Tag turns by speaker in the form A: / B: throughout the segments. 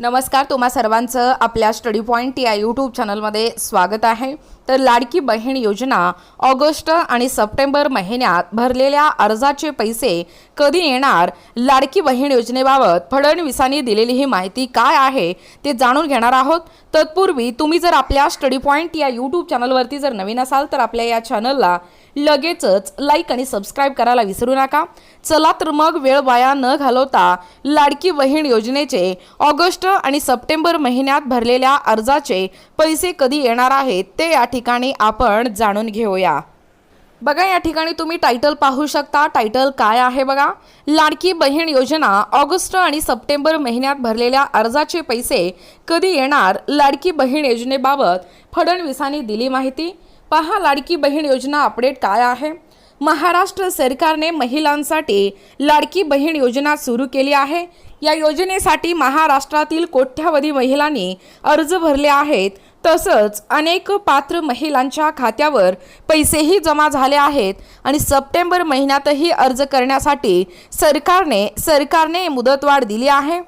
A: नमस्कार तुम्हा सर्वांचं आपल्या स्टडी पॉईंट या यूट्यूब चॅनलमध्ये स्वागत आहे. तर लाडकी बहीण योजना ऑगस्ट आणि सप्टेंबर महिन्यात भरलेल्या अर्जाचे पैसे कधी येणार लाडकी बहीण योजनेबाबत फडणवीसांनी दिलेली ही माहिती काय आहे ते जाणून घेणार आहोत. तत्पूर्वी तुम्ही जर आपल्या स्टडी पॉईंट या यूट्यूब चॅनलवरती जर नवीन असाल तर आपल्या या चॅनलला लगेचच लाईक आणि सबस्क्राईब करायला विसरू नका. चला तर मग वेळ वाया न घालवता लाडकी बहीण योजनेचे ऑगस्ट आणि सप्टेंबर महिन्यात भरलेल्या अर्जाचे पैसे कधी येणार आहेत ते या ठिकाणी आपण जाणून घेऊया. बघा या ठिकाणी तुम्ही टायटल पाहू शकता. टायटल काय आहे बघा? लाडकी बहीण योजना ऑगस्ट आणि सप्टेंबर महिन्यात भरलेल्या अर्जाचे पैसे कधी येणार लाडकी बहीण योजनेबाबत फडणवीसांनी दिली माहिती. पहा लाडकी बहीण योजना अपडेट काय आहे? महाराष्ट्र सरकारने महिलांसाठी लाडकी बहीण योजना सुरू केली आहे. या योजनेसाठी महाराष्ट्रातील कोट्यावधी महिलांनी अर्ज भरले आहेत. तसंच अनेक पात्र महिलांच्या खात्यावर पैसेही जमा झाले आहेत आणि सप्टेंबर महिन्यातही अर्ज करण्यासाठी सरकारने सरकारने मुदतवाढ दिली आहे.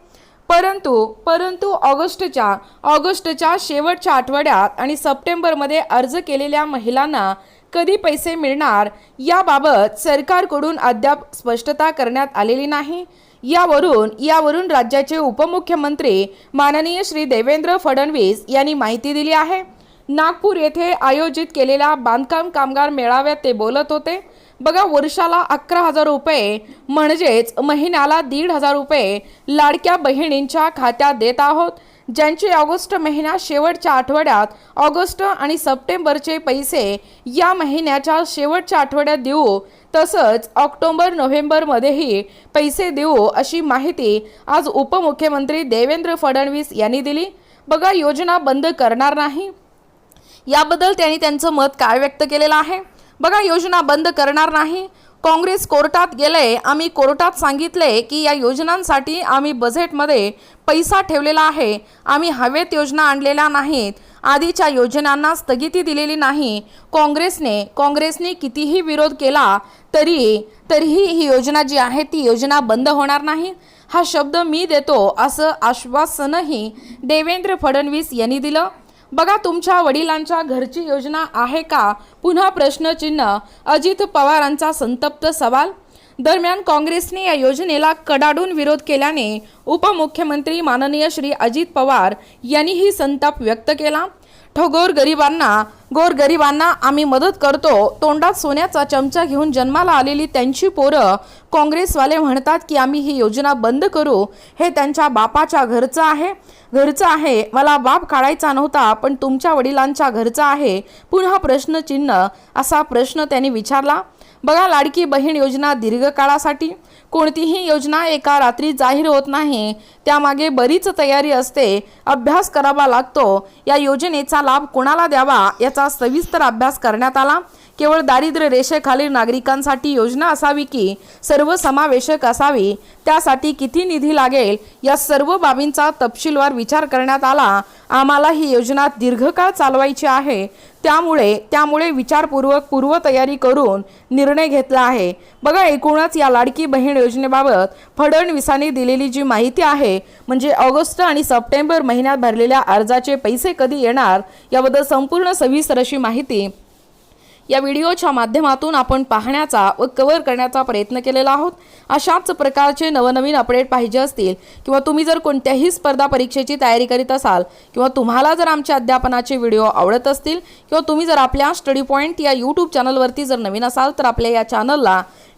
A: परंतु परंतु ऑगस्टच्या ऑगस्टच्या शेवटच्या आठवड्यात आणि सप्टेंबरमध्ये अर्ज केलेल्या महिलांना कधी पैसे मिळणार याबाबत सरकारकडून अद्याप स्पष्टता करण्यात आलेली नाही. यावरून यावरून राज्याचे उपमुख्यमंत्री माननीय श्री देवेंद्र फडणवीस यांनी माहिती दिली आहे. नागपूर येथे आयोजित केलेल्या बांधकाम कामगार मेळाव्यात ते बोलत होते. बघा वर्षाला अकरा हजार रुपये म्हणजेच महिन्याला दीड हजार रुपये लाडक्या बहिणींच्या खात्यात देत आहोत. ज्यांचे ऑगस्ट महिन्या शेवटच्या आठवड्यात ऑगस्ट आणि सप्टेंबरचे पैसे या महिन्याच्या शेवटच्या आठवड्यात देऊ. तसंच ऑक्टोबर नोव्हेंबरमध्येही पैसे देऊ अशी माहिती आज उपमुख्यमंत्री देवेंद्र फडणवीस यांनी दिली. बघा योजना बंद करणार नाही. याबद्दल त्यांनी त्यांचं मत काय व्यक्त केलेलं आहे? बघा योजना बंद करणार नाही. काँग्रेस कोर्टात गेले आम्ही कोर्टात सांगितले की या योजनांसाठी आम्ही बजेटमध्ये पैसा ठेवलेला आहे. आम्ही हवेत योजना आणलेल्या नाहीत. आधीच्या योजनांना स्थगिती दिलेली नाही. काँग्रेसने काँग्रेसने कितीही विरोध केला तरी तरीही ही योजना जी आहे ती योजना बंद होणार नाही. हा शब्द मी देतो असं आश्वासनही देवेंद्र फडणवीस यांनी दिलं. बघा तुमच्या वडिलांच्या घरची योजना आहे का? पुन्हा प्रश्नचिन्ह. अजित पवारांचा संतप्त सवाल. दरम्यान काँग्रेसने या योजनेला कडाडून विरोध केल्याने उपमुख्यमंत्री माननीय श्री अजित पवार यांनीही संताप व्यक्त केला. ठगोर गरिबांना गोर गरिबांना आम्ही मदत करतो. तोंडात सोन्याचा चमचा घेऊन जन्माला आलेली त्यांची पोरं काँग्रेसवाले म्हणतात की आम्ही ही योजना बंद करू. हे त्यांच्या बापाच्या घरचं आहे. घरचं आहे. मला बाप काढायचा नव्हता पण तुमच्या वडिलांच्या घरचा आहे. पुन्हा प्रश्नचिन्ह. असा प्रश्न त्यांनी विचारला. बघा लाडकी बहीण योजना दीर्घकाळासाठी. कोणतीही योजना एका रात्री जाहीर होत नाही. त्यामागे बरीच तयारी असते. अभ्यास करावा लागतो. या योजनेचा लाभ कोणाला द्यावा याचा सविस्तर अभ्यास करण्यात आला. केवळ दारिद्र्य रेषेखालील नागरिकांसाठी योजना असावी की सर्वसमावेशक असावी? त्यासाठी किती निधी लागेल? या सर्व बाबींचा तपशीलवार विचार करण्यात आला. आम्हाला ही योजना दीर्घकाळ चालवायची आहे. त्यामुळे त्यामुळे विचारपूर्वक पूर्वतयारी करून निर्णय घेतला आहे. बघा एकूणच या लाडकी बहीण योजनेबाबत फडणवीसांनी दिलेली जी माहिती आहे म्हणजे ऑगस्ट आणि सप्टेंबर महिन्यात भरलेल्या अर्जाचे पैसे कधी येणार याबद्दल संपूर्ण सविस्तर अशी माहिती या व्हिडिओच्या माध्यमातून आपण पाहण्याचा व कव्हर करण्याचा प्रयत्न केलेला आहोत. अशाच प्रकारचे नवनवीन अपडेट पाहिजे असतील किंवा तुम्ही जर कोणत्याही स्पर्धा परीक्षेची तयारी करीत असाल किंवा तुम्हाला जर आमच्या अध्यापनाचे व्हिडिओ आवडत असतील किंवा तुम्ही जर आपल्या स्टडी पॉईंट या यूट्यूब चॅनलवरती जर नवीन असाल तर आपल्या या चॅनलला